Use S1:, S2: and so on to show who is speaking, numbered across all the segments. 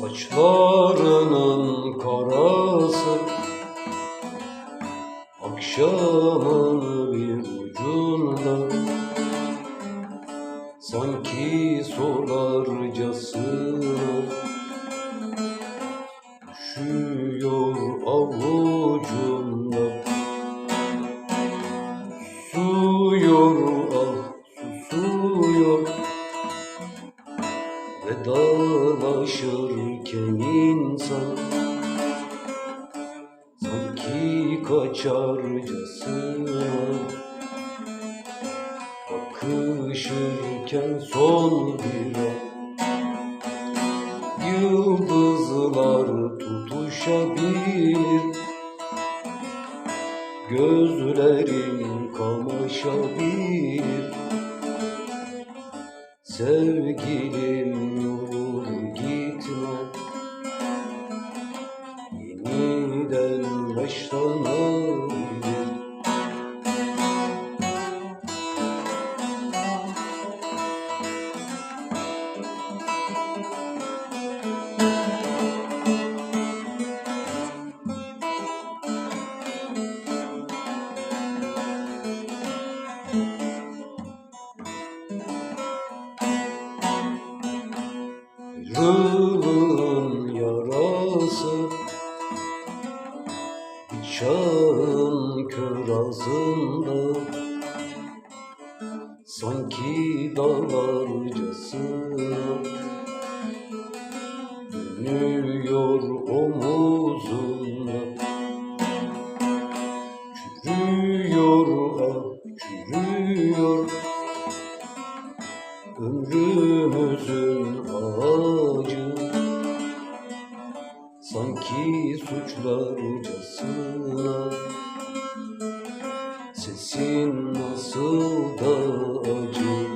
S1: Saçlarının karası Akşamın bir ucunda. Sanki solarcasına Vedalaşırken insan Sanki kaçarcasına Bakışırken son bir an Yıldızlar tutuşabilir. Gözlerim kamaşabilir. Sevgilim Başlanabilir Ayrılığın yarası Bıçağın kör ağzında. Sanki dağlarcasına Dönüyor omuzunda Çürüyor ah çürüyor. Ömrümüzün ağacı Sanki suçlarcasına Sesin nasıl da acı.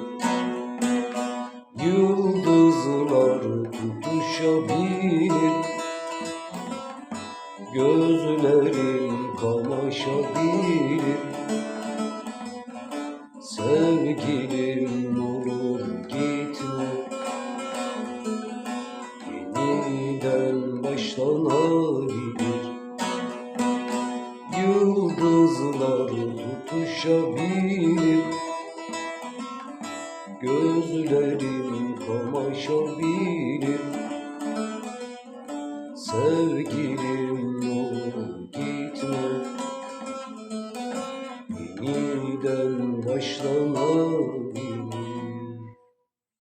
S1: Yıldızlar tutuşabilir Gözlerin başlanabilir Yıldızlar tutuşabilir. Gözlerim kamaşabilir Sevgilim olur gitme. Yeniden başlanabilir